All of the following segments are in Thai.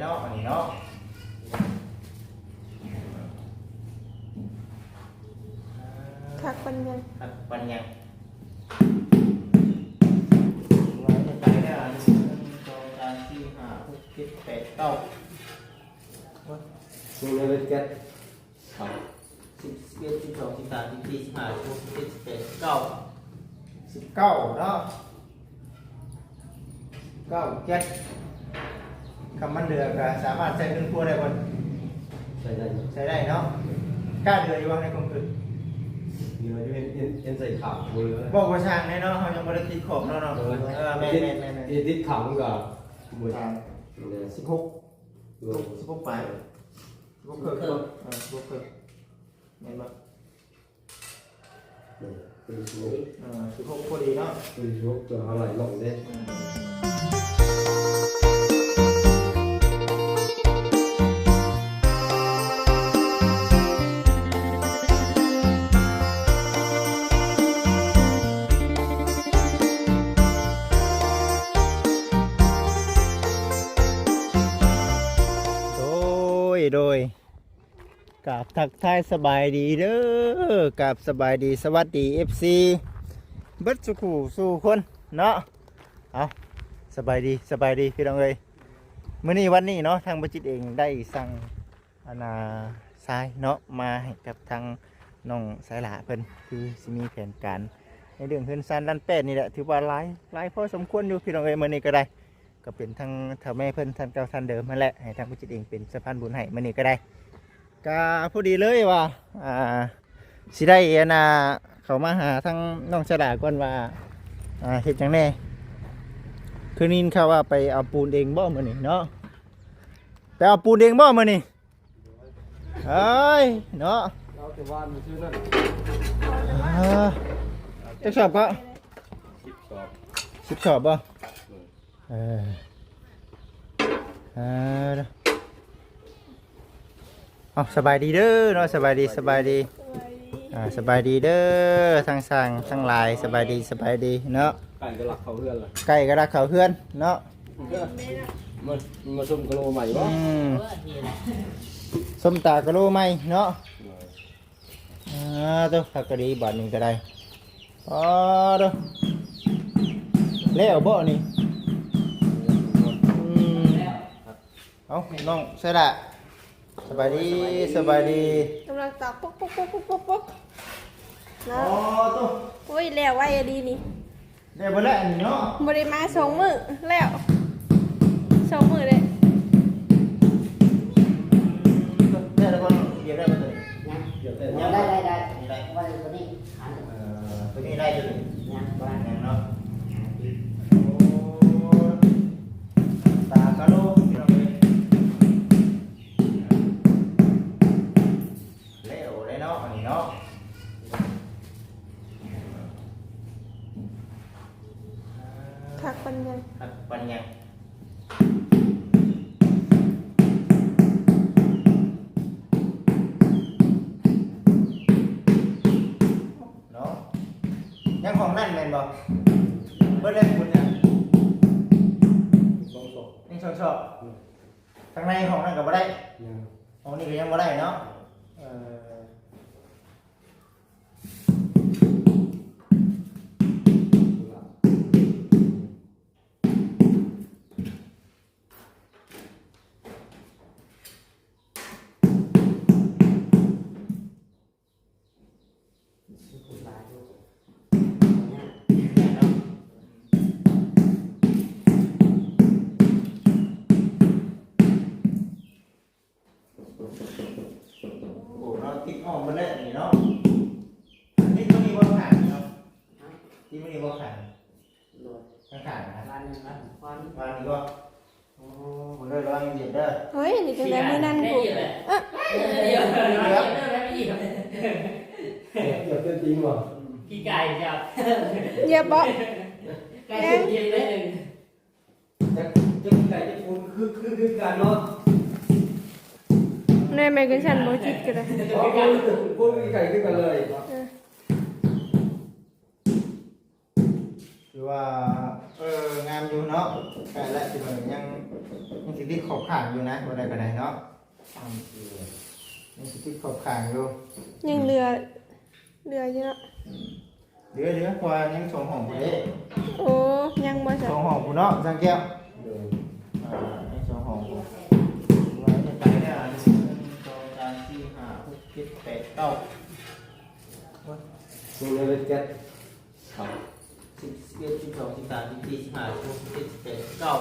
เนาะอันนี้เนาะคักปันยังครับปัญญาไว้ในใจได้อะหนึ่งสองสามสี่ห้าหกเจ็ดแปดเก้ามึงเลยแก๊สสิบสิบเอ็ดสิบสองสิบสามสิบสี่สิบห้าสิบหกสิบเจ็ดสิบแปดสิบเก้าสิบเก้าเนาะเก้าเจ็ด คำมันเดือก็สามารถใช้เงินพัวได้บนใช่ได้ใช้ได้เนาะกล้าเดืออยู่ว่าในกองทุนเดี๋ยวจะเป็นเอ็นใส่ขาวมือเลยบอกว่าช่างแน่เนาะเขายังไม่ได้ติดขอบเนาะเนาะเออแม่นแม่นแม่นแม่นเอ็นติดขาวมึงกับมือสิบหกสิบหกไปสิบหกเคิร์ฟเออสิบหกเคิร์ฟแม่นปะเป็นชุกเออสิบหกพอดีเนาะเป็นชุกตัวอะไรหลงเด้อืมโด กับทักทายสบายดีเด้อกับสบายดีสวัสดี FC เบิดสุขูสู่คนเนาะเอาสบายดีสบายดีพี่น้องเอ้ยมื้อนี้วันนี้เนาะทางบัจิตเองได้สั่งอาณาทรายเนาะมาให้กับทางน้องสายหลาเพิ่นคือสิมีแผนการในเรื่องเฮือนซานด้านแปดนี่แหละถือว่าหลายหลายพอสมควรอยู่พี่น้องเอ้ยมื้อนี้ก็ได้ ก็เป็นทั้งเท่าแม่เพิ่นท่านเก่าท่านเดิมนั่นแหละให้ทางผู้จิตเองเป็นสะพานบุญให้มื้อนี้ก็ได้ ก็พอดีเลยว่าอ่าสิได้อันน่ะเขามาหาทั้งน้องฉลาก่อนว่าอ่าเฮ็ดจังแน่คืนนี้เขาว่าไปเอาปูนเองบ่มื้อนี้เนาะไปเอาปูนเองบ่มื้อนี้เอ้ยเนาะเราแต่ว่ามีชื่อนั่นอ่าจักสอบก็สิบสองสิบสอบบ่เอออ่า เด้อเอาสบายดีเด้อเนาะสบายดีสบายดีอ่าสบายดีเด้อทั้งสั่งทั้งหลายสบายดีสบายดีเนาะไก่ก็หลักเขาเพื่อนเลยไก่กระดักเขาเพื่อนเนาะมันมาชมกะโลใหม่อืปะมส้มตากระโลไหมเนาะอ่าตัวผักกะดีบาทหนึ่งก็ได้อ๋อเด้อแล้วบ่นี่อืมเอาน้องใช่ละ สบายดีสบายดีกำลังตอกปุ๊กปุ๊กปุ๊กปุ๊กปุ๊กปุ๊กอ๋เนาะอตัวโอ้ยแล้วไว้อะดีนี่ได้บ่แล้วอันนี้เนาะบริมาสองมือแล้ว นั่นแม่นบ่เบิดได้คุณยังสองสองยังชอบชอบข้างในของนั่นก็บ่ได้ยังของนี่ก็ยังบ่ได้เนาะเออโอ้ เราติดอ้อมมาแล้วนี่เนาะอันนี้ต้องมีบ่ขาดเนาะที่ไม่มีบ่ขาดโหลดข้างขาดนะครับวันหนึ่งวันวันวางนี่ก็โอ้ผมเลยระวังเย็นเด้อเฮ้ยนี่จังไดมือนั่นกูเอ๊ะเกี่ยวเต้นจริงวะพี่ไก่จับเหยียบบ่ไก่สุดเย็นเลยหนึ่งจะจะไก่จะปูนคือคือคือการเนาะ ในแมกันฉันบ่จิตก็ได้อ๋อปูนปูนไก่ขึ้นกันเลยคือว่าเอองามอยู่เนาะแต่ละสิมันยังยังสิติดขอบขางอยู่นะบ่ได้ก็ได้เนาะยังสิติดขอบขางอยู่ยังเรือเรืออยู่เนาะเดี๋ยวเดี๋ยวพอยังสองห้องพุ่นเด้โอ้ยังบ่ใช่องห้องพุ่นเนาะสังแก้ว เจ็ดแปดเก้ามึงเลยแก๊สครับสิบสิบเอ็ดสิบสองสิบสามสิบสี่สิบห้าสิบหกสิบเจ็ดสิบแปดสิบเก้า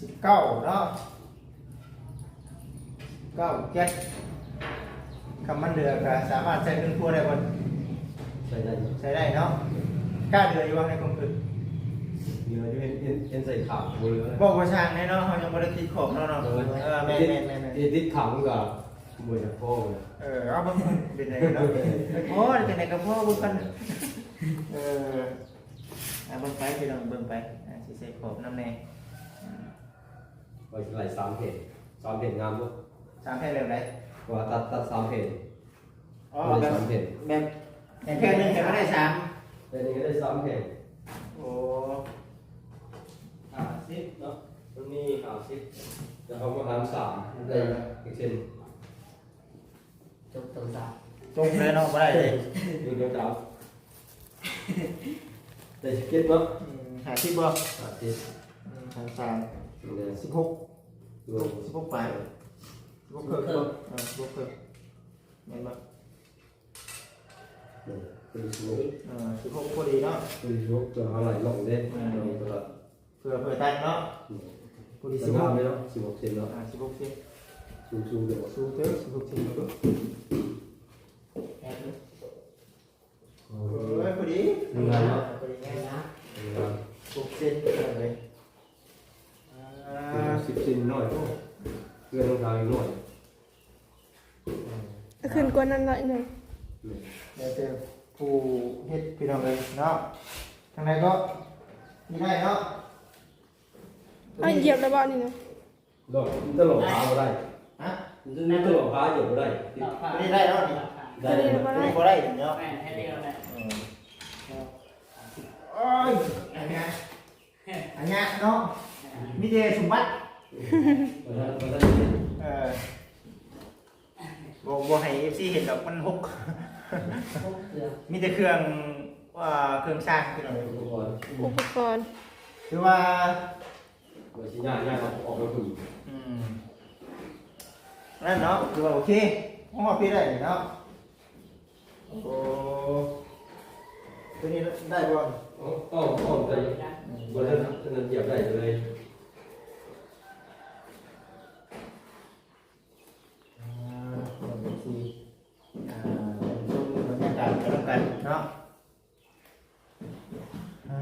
สิบเก้าเนาะเก้าแก๊สคำมันเดือก็สามารถใช้เครื่องครัวได้บ่ใส่ได้เยอะใช้ได้เนาะกล้าเดืออยู่ว่าในคอมพิวเตอร์เยอะด้วยเอ็นเอ็นใส่ขาวบนเรือบอกว่าช่างแน่เนาะเขายังบ่ได้ติดขอบเนาะเนาะเอเอออแม่นแม่นแม่นแม่นเอ็นติดขาวมันก็ บวยจากพ่อเลยเออเอาเบิ่งเป็นไงเนาะโอ้ยเป็นไงกับพ่อเบิ่งกันเออเอาเบิ่งไปพี่น้องเบิ่งไปอ่าสิใส่ขอบน้ำแน่ไปไหลสามเพจสามเพจงามด้วยสามแผ่นเร็วไหนว่าตัดตัดสามเพจอ๋อไหลแบบสามเพจแบบแต่แค่หนึงแต่ก็ได้สามแต่นี่ก็ได้สามเพจโอ้ห้าสิบเนาะตรงนี้ห้าสิบแล้วเขาก็หารสามได้อีกเช่น จบตรงสามตรงเลยเนาะบ่ได้เลยหนึ่งเดียวสามแต่สเก็ตเนาะอืมหาสิบบ่ห้าสิบอืมหาสามเนี่ยสิบหกรวม สิบหกปลายสิบหกเพิ่มเพิ่มเออสิบหกเพิ่มแม่นบ่คือออสิบหกพอดีเนาะคือสวยวอะไรลงเด้ลงตลอดเผื่อเผื่อตั้งเนาะพอดีสิสิบบหหกกเลยเนาะสิบหกเซนเนาะอ่าสิบหกเซนสูงสูงเดี๋ยวสูงเท่าสิบหกเซนก็แค่นี้โอ้เออพอดีงานเนาะพอดีงายนะหกเซนเลยสิบเซนหน่อยเพื่อนต้องการหน่อยขึ้นกว่านั้นหน่อยหนึงเดี๋ยวเจอผู้เฮ็ดพี่น้องเลยเนาะทางไหนก็มีได้เนาะเอาเหยียบแล้วบ่นี่นะดอกตลกพาได้ นี่ตลกพาอยู่ได้ต่อผ้าไม่ได้ได้เนาะนี่ได้ไม่ได้บ่ได้เนาะแม่ให้เรียกนะโอ้ยอันเนี้ยอันเนี้ยเนาะมีแต่สมบัติมาได้มาได้เออบ่บ่ให้ FC เห็นดอกมันหกพวกเกลือมีแต่เครื่องว่าเครื่องสร้างพี่น้องทุกคนอุปกรณ์คือว่ามาชิ้นยากยากออกมาถึงอืม นั่นเนาะคือว่าโอเคห้องว่าพี่ได้เนาะโอ้ตัวนี้ได้บ่ต้องต้องไปบนนั้นนั้นเหยียบได้เลยอ่าเดี๋ยวสิอ่าชมบรรยากาศกันแล้วกันเนาะอ่า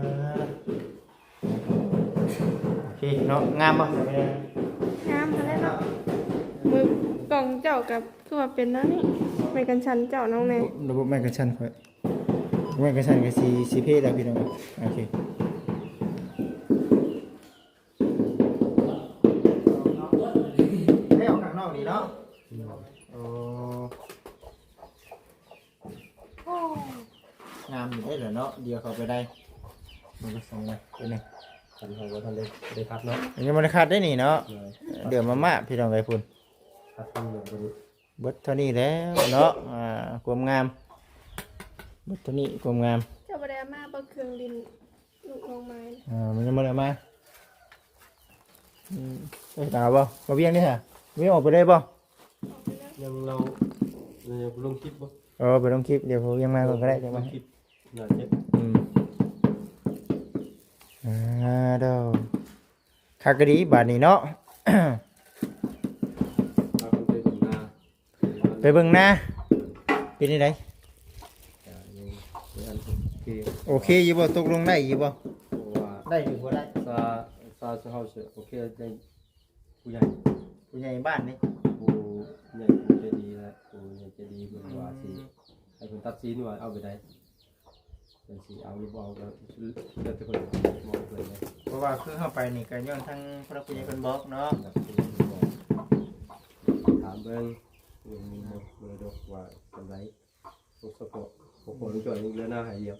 โอเคเนาะงามบ่งามพอแล้วเนาะมื อกล่องเจ้ากับคือว่าเป็นนั่นนี่ไม่กันชันเจ้าน้องแน่ระบบแม่งกระชันค่อยแม่งกระชันก็สีสีเพศแล้วพี่น้องโอเคได้ออกข้างนอกดีเนาะโอ้งามอยู่ได้เหรอเนาะเดียวเข้าไปได้มันก็ส่งมาเป็นไงทันเขาก็ทันได้ได้พักเนาะอันนี้มันขาดได้นี่เนาะเดี๋ยวมาม่าพี่น้องไอ้พุ่น พักทั้งหมดตรงนี้เบิดเท่านี้แล้วเนาะอ่าความงามเบิดเท่านี้ความงามเจ้าบ่ได้เอามาบ่เครื่องดินลูกน้องไม้อ่ามันยังไม่ได้มาอืมเอ้ยตาบ่มาเวียงนี่ฮะเวียงออกไปได้บ่ออกไปแล้วยังเราเราลงคลิปบ่เออไปลงคลิปเดี๋ยวผมเวียงมาก่อนก็ได้จังลมางคลิปน่าจะอืมอ่าเด้อคักกะดีบาดนี้เนาะ เบิ่งหน้าเป็นยังไงคือโอเคอยู่บ่ตกลงได้อยู่บ่ว่าได้อยู่บ่ได้ซาซาจะเฮาเสือโอเคได้ผู้ใหญ่ผู้ใหญ่บ้านนี่ผู้ใหญ่ผู้ใจดีและผู้ใหญ่ใจดีเพิ่นว่าสิให้เพิ่นตัดสินว่าเอาไปได้เพิ่นสิเอาหรือบ่เอาก็เลือกแต่เพิ่นมองเพิ่นเลยเพราะว่าคือเข้าไปนี่ก็ย้อนทั้งพระผู้ใหญ่เพิ่นบอกเนาะแบบถามเบิ่ง ยังมีบ่เบอร์ดอกว่าจังไดพวกสะโพกพวกคนจ่อยนี่เหลือหน้าหายเดียว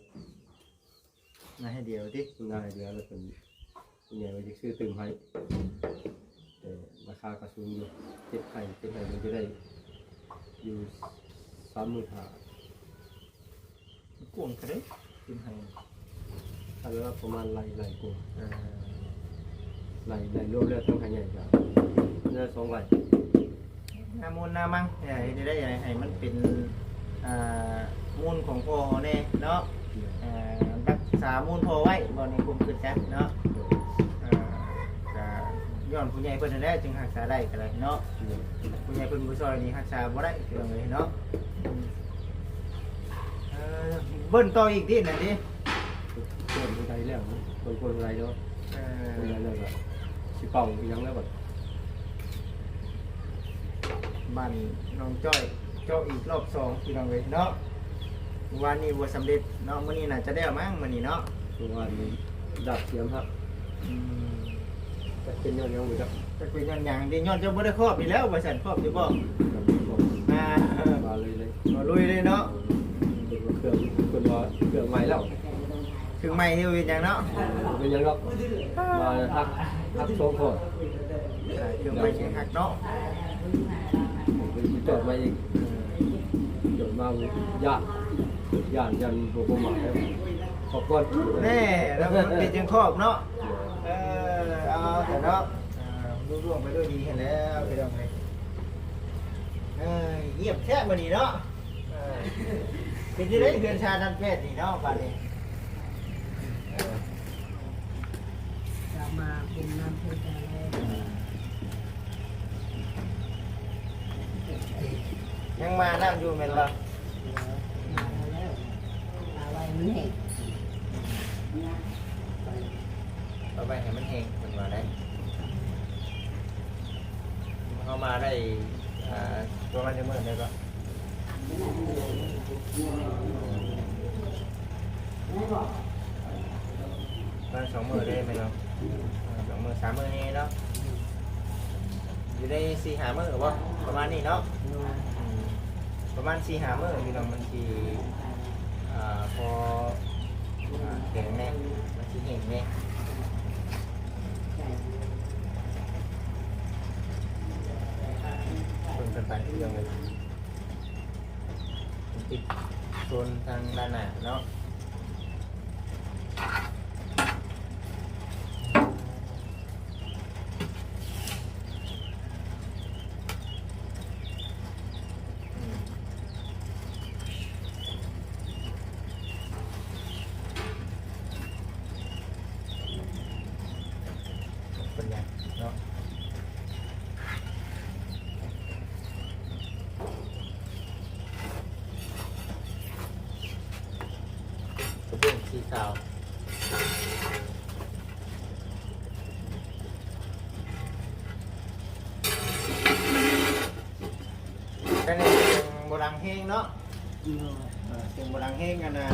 มาให้เดียวติหน้าหายเดียวแล้วเพิ่นผู้ใหญ่ว่าสิซื้อตึมให้แต่ากระสุนอยู่เจ็บไข่เจ็บไข่มันจะได้อยู่สามหมื่นห้ากวงกระเด้กินให้ถ้าว่าประมาณไรไรกว่าเอ่อไรไรรวมแล้วต้องขยายกันเนี่ยสองไรนามูลนามังใหญ่ได้ใหญ่ให้มันเป็นอ่ามูลของพ่อแน่เนาะอ่ารักษามูลพ่อไว้บ่ในกลุ่มคือจักเนาะอ่าก็ย้อนผู้ใหญ่เพิ่นนั่นแหละจึงรักษาได้ก็ได้เนาะผู้ใหญ่เพิ่นบ่ซอยนี่รักษาบ่ได้คือว่าไงเนาะอืมเอ่อเบิ่นต่ออีกดินั่นดิคนไรแล้วคนคนไรเนาะเอ่คนอไรแล้วก็สิเป่าอีกยังแล้วแบบ บ้านน้องจ้อยเจาะอีกรอบสองพี่น้องเอ้ยเนาะวันนี้บ่สำเร็จเนาะมื้อนี้น่าจะได้มั้งมื้อนี้เนาะตัววันนี้ดับเสียมครับอืมจะเป็นยังยังอยู่ครับจะเป็นย้อนหยังที่ย้อนเจ้าบ่ได้ครอบอีกแล้วว่าซั่นครอบอยู่บ่อ่าเออมาเลยเลยบ่ลุยเลยเนาะเป็นเครื่องคนว่าเครื่องใหม่แล้วถึงใหม่ที่เป็นหยังเนาะเป็นยังครับมาทักทักสองคนอ่าถึงใหม่เสียงหักเนาะเป็น จอดมาอีกจอดมาญาติญาติยันโบกมาแล้วขอบก่อนแน่แล้วมันเป็นจังครอบเนาะเออเอาแต่เนาะอ่าลุล่วงไปด้วยดีเห็นแล้วพี่น้องเอ้ยเอ้ยเยียมแท้มื้อนี้เนาะเป็นที่ได้เฮือนชาดันแพทย์นี่เนาะบัดนี้จะมาเป็นน้ำพุทธาแล้ว ยังมานั่งอยู่แม่นบ่มาแล้วมาไว้มันเห็นเอาไปให้มันแห้งเพิ่นว่าได้เอามาได้อ่าประมาณจะเมื้อได้บ่ประมาสองมือได้ไหมเนาะสองมือสามมือนี่เนาะอยู่ได้สี่หามื้อบ่าประมาณนี้เนาะ ประมาณสี่หาเมื่อพี่น้องมันทีอ่าพออ่าแข็งแน่มันทีเห็นแน่ชนเป็นไปพี่น้องเลยติดโซนทางด้านหน้าเนาะอืมเป็นไงเนาะกระเบื้องสีขาวก็ในเสียงโบราณเพลงเนาะ เอ่อเสียงโบราณเพลงกันนะ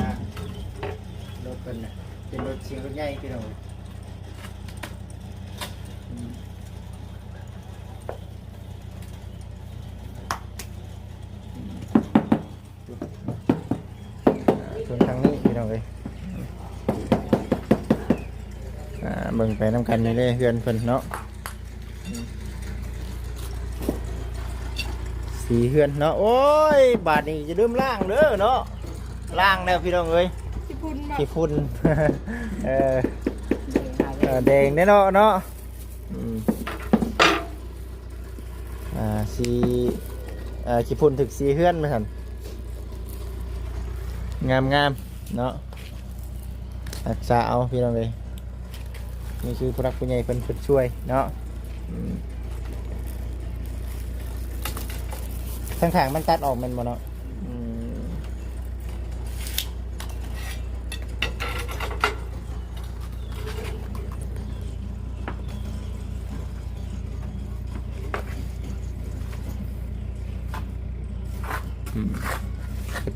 รถเป็นน่ะเป็นรถเสียงรถใหญ่พี่น้องอืมส่วนทางนี้พี่น้องเลยอ่าเบิ่งไปน้ำกันนี่เลยเพื่อนเพิ่นเนาะอืมสีเฮือนเนาะโอ้ย บาทนี้จะลืมล่างเด้อเนาะ ล่างแล้วพี่น้องเอ้ยสิพุ่นบ่ขี้ฝุ่น เออเออแดงแน่เนาะเนาะอืมอ่าสีอ่าขี้ฝุ่นถึกสีเฮือนไหมท่านงามงามๆเนาะรักษาเอาพี่น้องเลยนี่คือผู้รักผู้ใหญ่เพิ่นเพิ่นช่วยเนาะอืมทางทางๆมันตัดออกแมันบ่เนาะ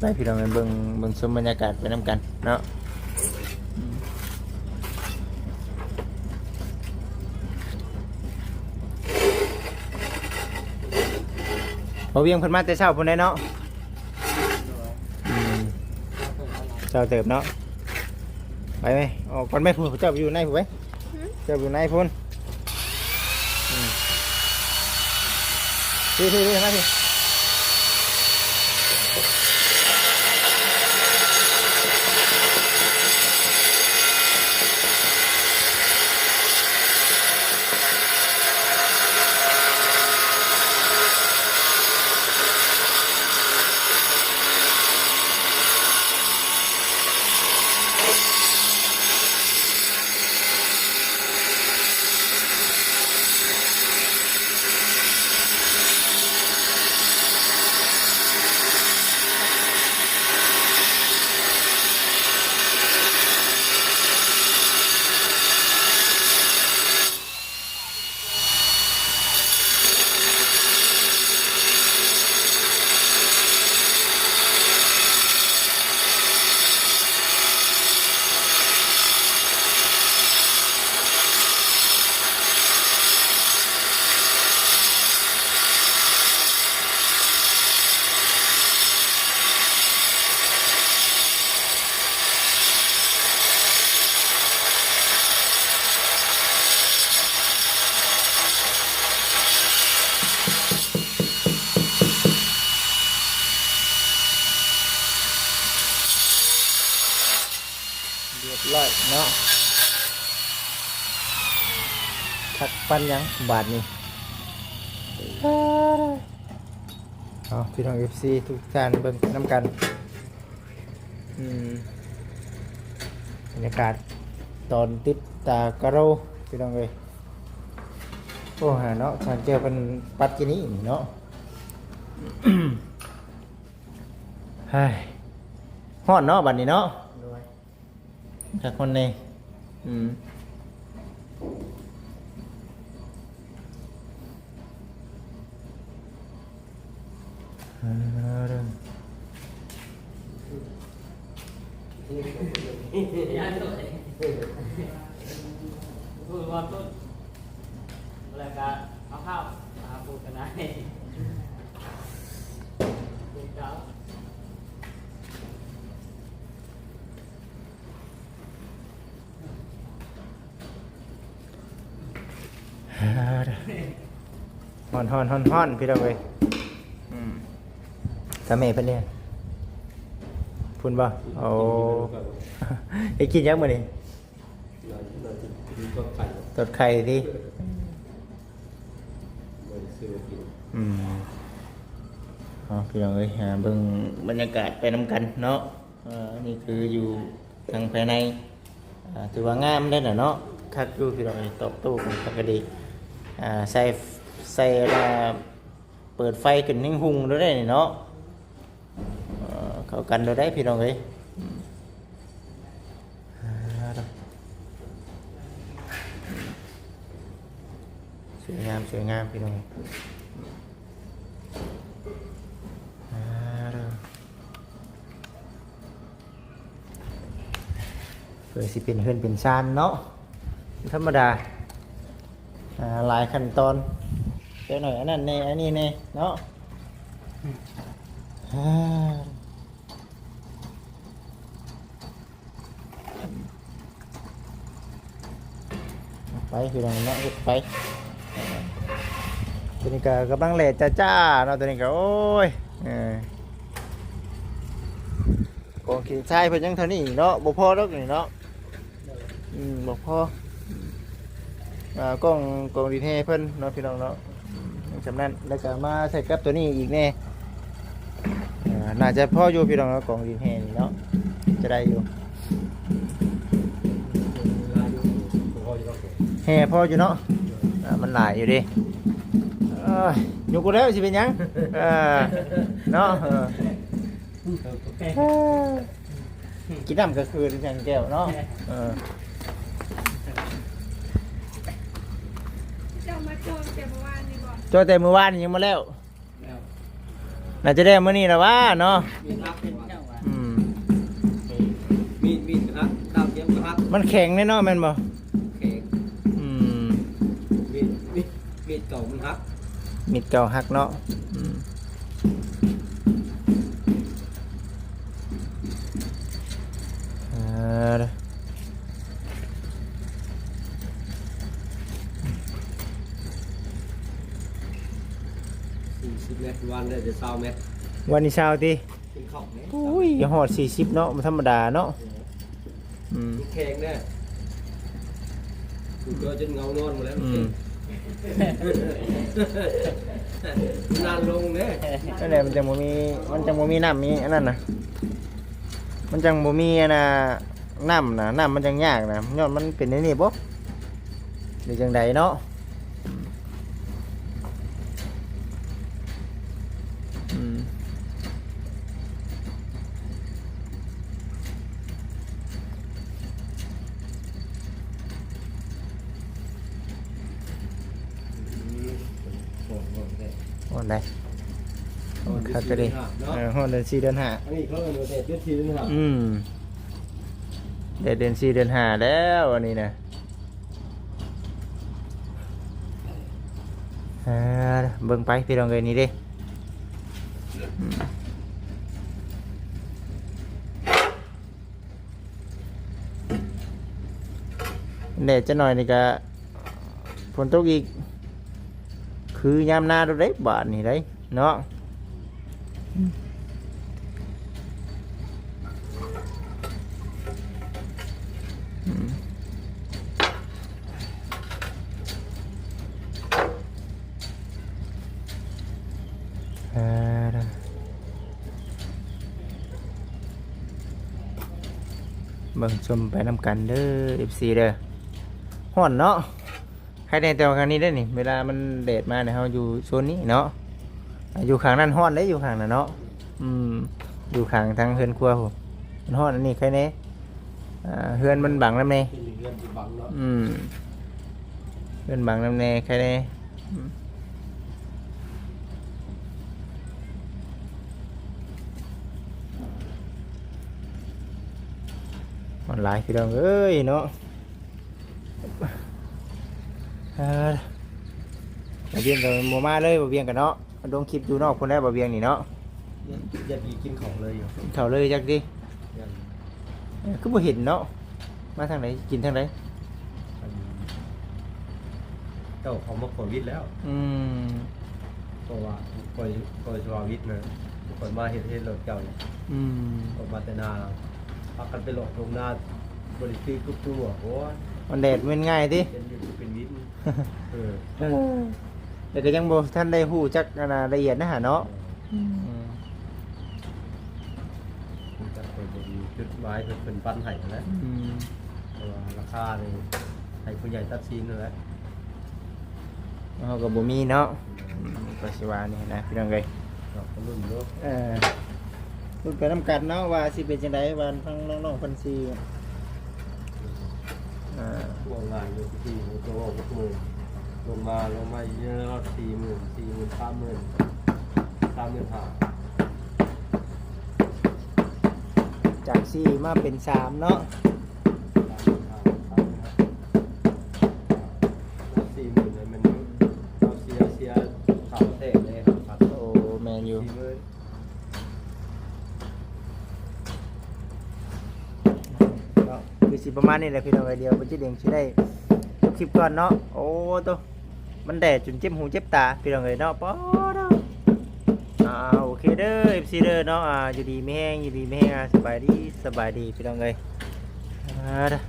ไปพี่น้องไปเบิ่งเบิ่งชมบรรยากาศไปน้ำกันเนาะอืมพอเวียงเพิ่นมาแต่เช้าพุ่นได้เนาะเช้าเติบเนาะ ไปไหมออกก่อนไหมพุ่นเจ้าอยู่ในพุ่นไหมเจ้าอยู่ในพุ่นพี่พี่พี่มาพี่ ทักปันยังบาทนี้เอาพี่น้องเอฟซีทุกท่านเบิ่งน้ำกันอืมบรรยากาศตอนติดตากระโรพี่น้องเลยโอ้หาเนาะทางเจอเป็นปัดกินี่เนาะเฮ้ยฮอดเนาะบัดนี้เนาะด้วยจากคนนี้อืมอ่าเริ่ม ย่างตัว พูดว่าต้นแล้วก็เอาข้าวมาปลูกกันได้ปลูกเขาอ่าเริ่มฮอนฮอนฮอนฮอนพี่เราเลยอืมทำไมเพิ่นเนี่ยพุ่นบ่โอ้ไอ้กินยังมื้อนี้เราเราจะมีก็ไข่ ตดไข่ดิเราจะซื้อมากินอืมอ๋อพี่น้องเอ้ยหาเบิ่งบรรยากาศไปนำกันเนาะเอ่อนี่คืออยู่ทางภายในอ่าถือว่างามได้น่ะเนาะคักอยู่พี่น้องเอ้ยตอบโต้กันปกติอ่าใส่ใส่อ่าเปิดไฟขึ้นนิ่งหุงด้วยได้นี่เนาะเอ่อเข้ากันด้วยได้พี่น้องเอ้ยอืมอ่าเด้อ สวยงามสวยงามพี่น้องอ่าเพื่อสิเป็นเฮือนเป็นชานเนาะธรรมดาอ่าหลายขั้นตอนเดี๋ยวหน่อยอันนั้นแน่อันนี้แน่เนาะไปคือเราเนาะเฮ็ดไป ตัวนี้ก็กำลังแหล่จ้าจ้าเนาะตัวนี้ก็โอ้ยเออกองขี้ทรายเพิ่นยังเท่านี้เนาะบ่พอดอกนี่เนาะอืมบ่พออ่ากล้องกล้องดีเทเพิ่นเนาะพี่น้องเนาะจำนั้นแล้วก็มาใส่กับตัวนี้อีกแน่อ่าน่าจะพออยู่พี่น้องเนาะกล้องดีเทนี่เนาะจะได้อยู่ร้านอยู่พ่ออยู่เก็บแห่พออยู่เนาะมันหลายอยู่ดิ ยอยู่กูแล้วสิเป็นหยังเออเนาะเออกินน้ำก็คือจังแก้วเนาะเออเจ้ามาโจมเจ็บวานนี่ก่อนโจแต่มือวานยังมาแล้วน่าจะได้มื้อนี้แล้วว่าเนาะมีพักเป็นเจ้าว่ะอืมมีดมีดครับข้าวเทียมครับมันแข็งแน่เนอนแม่นบ่ มิดเก่าหักเนาะอืมอ่าเด้อสี่สิบเมตรวันได้จะเศร้าเมตรวันนี้เช้าติกินข้าวเนี่ยอุ้ยอย่าหอด40เนาะมันธรรมดาเนาะอืมแข็งเนี่ยกูก็จนเงานอนหมดแล้วอืม นานลงเนี่ยนั่นแหละมันจังบ่มีมันจังบ่มีน้ำมีอันนั้นนะมันจังบ่มีอันน่ะน้ำนะน้ำมันจังยากนะย้อนมันเป็นไอ้นี่บ่หรือจังใดเนาะอืม โอ้โหเนี่ย โอนได้ ตอน ครับ ที่ ก็ดีสี่เนาะเออฮอดเดือนสี่เดือนห้าอันนี้เขาเออแต่เดือนที่เดือนห้าอืมเดือนเดือนสี่เดือนห้าแล้วอันนี้นะเออเบิ่งไปพี่น้องเอ้ยนี่เด้อืมแดดจะหน่อยนี่ก็ฝนตกอีก คือยามหน้าเราได้บาทนี่ได้เนาะอืมอ่า เด้อบิ่งชมไปนำกันเด้อ FC เด้อฮ้อนเนาะ ใครในแต่ว่าครั้งนี้ได้นี่ เวลามันแดดมาเนี่ยเฮาอยู่โซนนี้เนาะ อ่าอยู่ข้างนั้นฮ้อนเด้อยู่ข้างนั้นเนาะอืมอยู่ข้างทางเฮือนครัวผมมันฮ้อนอันนี้ใครแน่อ่าเฮือนมันบังนำแน่เป็นเดือนที่บังเนาะอืมเป็นบางน้ำแน่ใครแน่อืมมันหลายพี่น้องเอ้ยเนาะเออบ่เบียงกับโมมาเลยบ่เบียงกันเนาะ ดงคลิปอยู่นอกคนได้บ่เบียงนี่เนาะอยากกินของเลยอยู่เขาเลยจักดิอยากเอ้ยคือบ่เห็นเนาะมาทางไหนกินทางไหนอันเจ้าของมาขอวิทย์แล้วอืมเพราะว่าคอยคอยสวาวิทย์นะคอยมาเห็นเห็นรถเก่าเนี่ยอืมออกมาแต่นาพักกันไปหลอกลงหน้าบริษัทกุ๊กตัวโอ้ยมันแดดมันง่ายดิ เป็นอยู่เป็นวิทย์เออ แต่ก็ยังบ่ท่านได้ฮู้จักอันน่ะละเอียดนะฮะเนาะมันจะเป็นจุดหมายเป็นเป็นปันไห้นะอืมแต่ว่าราคาเลยให้ผู้ใหญ่ตัดสินนั่นแหละเฮาก็บ่มีเนาะอืมก็สิว่านี่นะพี่น้องเอ้ยดอกรุ่นเนาะเออพูดไปนํกันเนาะว่าสิเป็นจังไดว่าทั้งน้องๆเพิ่นสิอ่าช่วงงานอยู่ที่ตัวหกหมื่น ลงมาลงมาเยอะแล้วสี่หมื่นสี่หมื่นสามหมื่นสามหมื่นห้าจาก4มาเป็น3เนาะสี่หมื่นเลยมันเราเสียเสียสามเทกเลยครับโอ้แมนอยู่สี่หมื่นคือสิประมาณนี้แหละพี่น้องเอ้ยเดียวบ่จิเด้งสิได้จบคลิปก่อนเนาะโอ้โต มันแดดจนเจ็บหูเจ็บตาพี่น้องเอ้ยเนาะป๊อดอ่าโอเคเด้อ FC เด้อเนาะอ่าอยู่ดีไม่แห้งอยู่ดีไม่แห้งอะสบายดีสบายดีพี่น้องเอ้ยอ่าเด้อ